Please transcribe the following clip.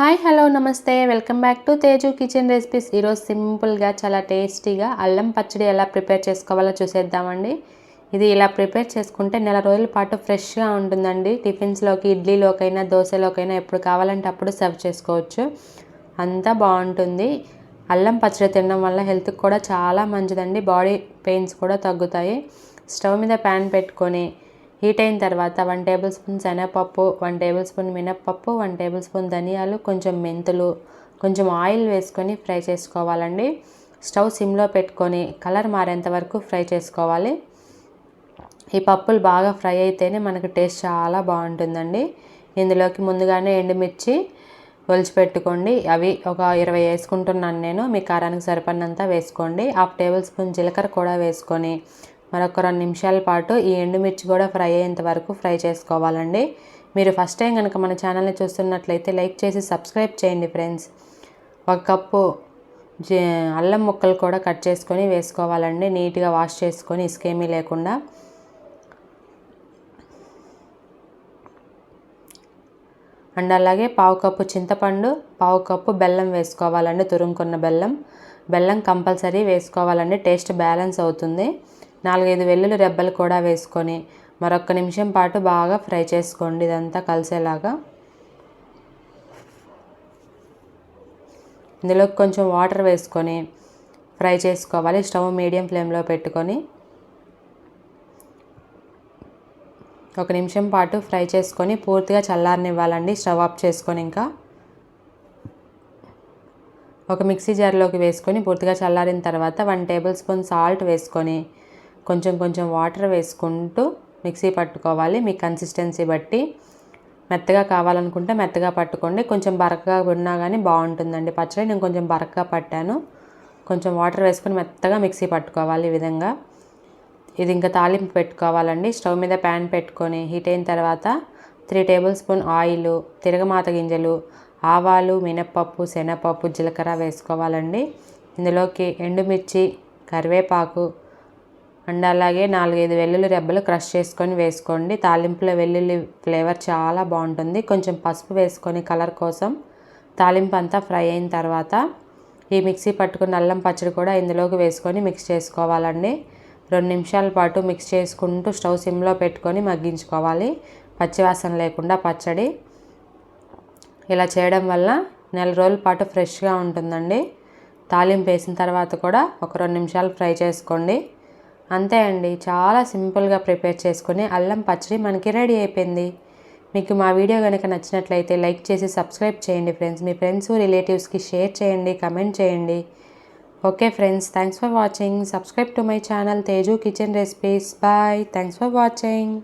Hi hello నమస్తే. Welcome back to Teju kitchen recipes ఈరోజు సింపుల్గా చాలా టేస్టీగా అల్లం పచ్చడి ఎలా ప్రిపేర్ చేసుకోవాలో చూసేద్దామండి. ఇది ఇలా ప్రిపేర్ చేసుకుంటే నెల రోజుల పాటు ఫ్రెష్గా ఉంటుందండి. టిఫిన్స్లోకి ఇడ్లీలోకైనా దోశలోకైనా ఎప్పుడు కావాలంటే అప్పుడు సర్వ్ చేసుకోవచ్చు. అంతా బాగుంటుంది. అల్లం పచ్చడి తినడం వల్ల హెల్త్కి కూడా చాలా మంచిదండి. బాడీ పెయిన్స్ కూడా తగ్గుతాయి. స్టవ్ మీద ప్యాన్ పెట్టుకొని హీట్ అయిన తర్వాత వన్ టేబుల్ స్పూన్ శనగపప్పు వన్ టేబుల్ స్పూన్ మినప్పప్పు వన్ టేబుల్ స్పూన్ ధనియాలు కొంచెం మెంతులు కొంచెం ఆయిల్ వేసుకొని ఫ్రై చేసుకోవాలండి. స్టవ్ సిమ్లో పెట్టుకొని కలర్ మారేంత వరకు ఫ్రై చేసుకోవాలి. ఈ పప్పులు బాగా ఫ్రై అయితేనే మనకు టేస్ట్ చాలా బాగుంటుందండి. ఇందులోకి ముందుగానే ఎండుమిర్చి ఒలిచిపెట్టుకోండి అవి ఒక ఇరవై వేసుకుంటున్నాను నేను. మీ కారానికి సరిపడినంత వేసుకోండి. హాఫ్ టేబుల్ స్పూన్ జీలకర్ర కూడా వేసుకొని మరొక రెండు నిమిషాల పాటు ఈ ఎండుమిర్చి కూడా ఫ్రై అయ్యేంత వరకు ఫ్రై చేసుకోవాలండి. మీరు ఫస్ట్ టైం కనుక మన ఛానల్ని చూస్తున్నట్లయితే లైక్ చేసి సబ్స్క్రైబ్ చేయండి ఫ్రెండ్స్. ఒక కప్పు అల్లం ముక్కలు కూడా కట్ చేసుకొని వేసుకోవాలండి. నీట్గా వాష్ చేసుకొని ఇసుకేమీ లేకుండా. అండ్ అలాగే పావు కప్పు చింతపండు పావు కప్పు బెల్లం వేసుకోవాలండి. తురుముకున్న బెల్లం. బెల్లం కంపల్సరీ వేసుకోవాలండి. టేస్ట్ బ్యాలెన్స్ అవుతుంది. నాలుగైదు వెల్లుల్లి రెబ్బలు కూడా వేసుకొని మరొక నిమిషం పాటు బాగా ఫ్రై చేసుకోండి. ఇదంతా కలిసేలాగా. ఇందులో కొంచెం వాటర్ వేసుకొని ఫ్రై చేసుకోవాలి. స్టవ్ మీడియం ఫ్లేమ్లో పెట్టుకొని ఒక నిమిషం పాటు ఫ్రై చేసుకొని పూర్తిగా చల్లారనివ్వాలండి. స్టవ్ ఆఫ్ చేసుకొని ఇంకా ఒక మిక్సీ జార్లోకి వేసుకొని పూర్తిగా చల్లారిన తర్వాత వన్ టేబుల్ స్పూన్ సాల్ట్ వేసుకొని కొంచెం కొంచెం వాటర్ వేసుకుంటూ మిక్సీ పట్టుకోవాలి. మీ కన్సిస్టెన్సీ బట్టి మెత్తగా కావాలనుకుంటే మెత్తగా పట్టుకోండి. కొంచెం బరకగా ఉన్నా కానీ బాగుంటుందండి పచ్చడి. నేను కొంచెం బరకగా పట్టాను. కొంచెం వాటర్ వేసుకొని మెత్తగా మిక్సీ పట్టుకోవాలి ఈ విధంగా. ఇది ఇంకా తాలింపు పెట్టుకోవాలండి. స్టవ్ మీద ప్యాన్ పెట్టుకొని హీట్ అయిన తర్వాత త్రీ టేబుల్ స్పూన్ ఆయిల్ తిరగమాత గింజలు ఆవాలు మినప్పప్పు శనగపప్పు జీలకర్ర వేసుకోవాలండి. ఇందులోకి ఎండుమిర్చి కరివేపాకు అండ్ అలాగే నాలుగైదు వెల్లుల్లి రెబ్బలు క్రష్ చేసుకొని వేసుకోండి. తాలింపులో వెల్లుల్లి ఫ్లేవర్ చాలా బాగుంటుంది. కొంచెం పసుపు వేసుకొని కలర్ కోసం తాలింపు అంతా ఫ్రై అయిన తర్వాత ఈ మిక్సీ పట్టుకున్న అల్లం పచ్చడి కూడా ఇందులోకి వేసుకొని మిక్స్ చేసుకోవాలండి. రెండు నిమిషాల పాటు మిక్స్ చేసుకుంటూ స్టవ్ సిమ్లో పెట్టుకొని మగ్గించుకోవాలి. పచ్చివాసన లేకుండా పచ్చడి. ఇలా చేయడం వల్ల నెల రోజుల పాటు ఫ్రెష్గా ఉంటుందండి. తాలింపు వేసిన తర్వాత కూడా ఒక రెండు నిమిషాలు ఫ్రై చేసుకోండి. అంతే అండి. చాలా సింపుల్గా ప్రిపేర్ చేసుకుని అల్లం పచ్చడి మనకి రెడీ అయిపోయింది. మీకు మా వీడియో కనుక నచ్చినట్లయితే లైక్ చేసి సబ్స్క్రైబ్ చేయండి ఫ్రెండ్స్. మీ ఫ్రెండ్స్ రిలేటివ్స్కి షేర్ చేయండి కమెంట్ చేయండి. Okay friends thanks for watching. Subscribe to my channel Teju kitchen recipes. Bye. Thanks for watching.